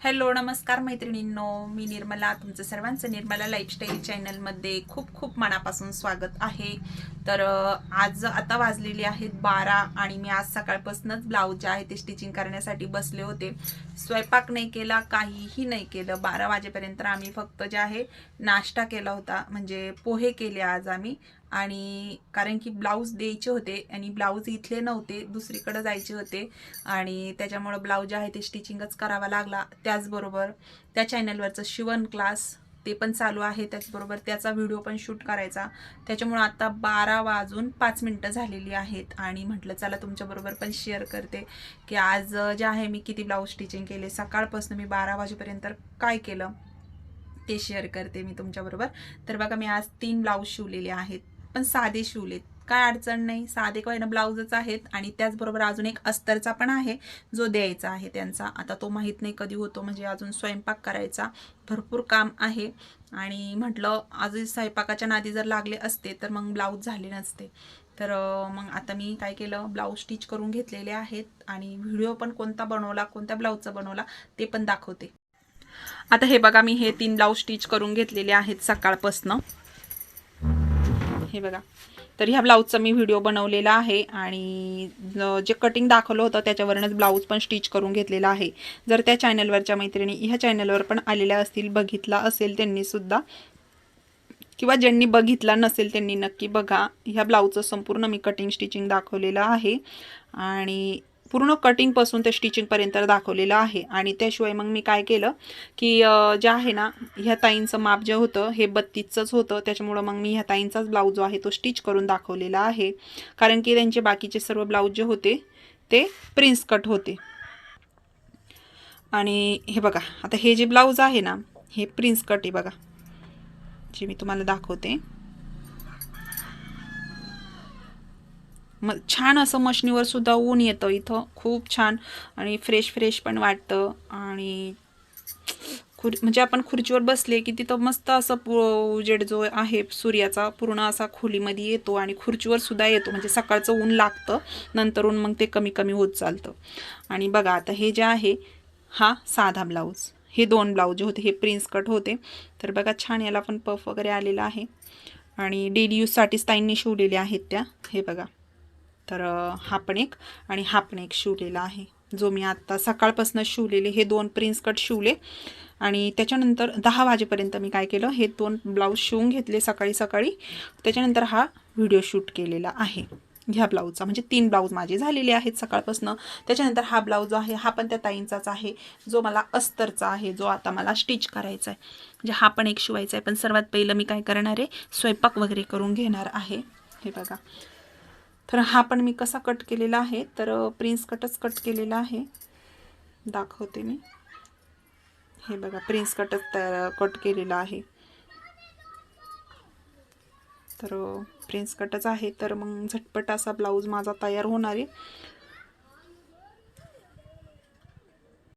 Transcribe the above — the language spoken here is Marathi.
हॅलो नमस्कार मैत्रिणींनो. मी निर्मला तुमचं सर्वांचं निर्मला लाईफस्टाईल चॅनलमध्ये खूप खूप मनापासून स्वागत आहे. तर आज आता वाजलेली आहेत बारा आणि मी आज सकाळपासूनच ब्लाऊज जे आहे ते स्टिचिंग करण्यासाठी बसले होते. स्वयंपाक नाही केला काहीही नाही केलं. बारा वाजेपर्यंत आम्ही फक्त जे आहे नाश्ता केला होता. म्हणजे पोहे केले आज आम्ही. आणि कारण की ब्लाऊज द्यायचे होते आणि ब्लाऊज इथले नव्हते दुसरीकडे जायचे होते. आणि त्याच्यामुळं ब्लाऊज जे आहे ते स्टिचिंगच करावा लागला. त्याचबरोबर त्या चॅनलवरचं शिवण क्लास ते पण चालू आहे. त्याचबरोबर त्याचा व्हिडिओ पण शूट करायचा. त्याच्यामुळं आता बारा वाजून पाच मिनटं झालेली आहेत. आणि म्हटलं चला तुमच्याबरोबर पण शेअर करते की आज जे आहे मी किती ब्लाऊज स्टिचिंग केले. सकाळपासून मी बारा वाजेपर्यंत काय केलं ते शेअर करते मी तुमच्याबरोबर तर बघा मी आज तीन ब्लाऊज शिवलेले आहेत. पण साधे शिवलेत काय अडचण नाही. साधे काही ना ब्लाऊजच आहेत आणि त्याचबरोबर अजून एक अस्तरचा पण आहे. जो द्यायचा आहे त्यांचा. आता तो माहीत नाही कधी होतो. म्हणजे अजून स्वयंपाक करायचा. भरपूर काम आहे. आणि म्हटलं अजून स्वयंपाकाच्या नादी जर लागले असते तर मग ब्लाऊज झाले नसते. तर मग आता मी काय केलं? ब्लाऊज स्टिच करून घेतलेले आहेत. आणि व्हिडिओ पण कोणता बनवला कोणत्या ब्लाऊजचा बनवला ते पण दाखवते. आता हे बघा मी हे तीन ब्लाऊज स्टिच करून घेतलेले आहेत सकाळपासनं. हे बघा. तर ह्या ब्लाऊजचा मी व्हिडिओ बनवलेला आहे आणि जे कटिंग दाखवलं होतं त्याच्यावरूनच ब्लाऊज पण स्टिच करून घेतलेला आहे. जर त्या चॅनलवरच्या मैत्रिणी ह्या चॅनलवर पण आलेल्या असतील बघितला असेल त्यांनीसुद्धा किंवा ज्यांनी बघितला नसेल त्यांनी नक्की बघा. ह्या ब्लाऊजचं संपूर्ण मी कटिंग स्टिचिंग दाखवलेलं आहे. आणि पूर्ण कटिंगपासून ते स्टिचिंगपर्यंत दाखवलेलं आहे. आणि त्याशिवाय मग मी काय केलं की जे आहे ना ह्या ताईंचं माप जे होतं हे बत्तीसचंच होतं. त्याच्यामुळं मग मी ह्या ताईंचाच ब्लाऊज जो आहे तो स्टिच करून दाखवलेला आहे. कारण की त्यांचे बाकीचे सर्व ब्लाऊज जे होते ते प्रिन्स कट होते. आणि हे बघा आता हे जे ब्लाऊज आहे ना हे प्रिन्स कट आहे बघा. जे मी तुम्हाला दाखवते. मग छान असं मशनीवर सुद्धा ऊन येतं इथं. खूप छान. आणि फ्रेश फ्रेश पण वाटतं. आणि खुर म्हणजे आपण खुर्चीवर बसले की तिथं मस्त असं पु उजेड जो आहे सूर्याचा पूर्ण असा खोलीमध्ये येतो आणि खुर्चीवर सुद्धा येतो. म्हणजे सकाळचं ऊन लागतं नंतर ऊन मग ते कमी कमी होत चालतं. आणि बघा आता हे जे आहे हा साधा ब्लाऊज. हे दोन ब्लाऊज होते. हे प्रिन्स कट होते. तर बघा छान याला पण पफ वगैरे आलेला आहे. आणि डेली यूजसाठीच ताईंनी शिवलेल्या आहेत त्या. हे बघा. तर अ, हा पण एक आणि हा पण एक शिवलेला आहे. जो मी आत्ता सकाळपासून शिवलेले हे दोन प्रिन्स कट शिवले आणि त्याच्यानंतर दहा वाजेपर्यंत मी काय केलं हे दोन ब्लाऊज शिवून घेतले सकाळी सकाळी. त्याच्यानंतर हा व्हिडिओ शूट केलेला आहे. ह्या ब्लाऊजचा म्हणजे तीन ब्लाऊज माझे झालेले आहेत सकाळपासून. त्याच्यानंतर हा ब्लाऊज जो आहे हा पण त्या ताईंचाच आहे. जो मला अस्तरचा आहे जो आता मला स्टिच करायचा आहे. म्हणजे हा पण एक शिवायचा आहे पण सर्वात पहिलं मी काय करणार आहे स्वयंपाक वगैरे करून घेणार आहे. हे बघा. तर हा पण मी कसा कट केलेला आहे तर प्रिन्स कटच कट केलेला आहे. दाखवते मी. हे बघा प्रिन्स कटच तयार कट केलेला आहे. तर प्रिन्स कटच आहे तर मग झटपट असा ब्लाऊज माझा तयार होणार आहे.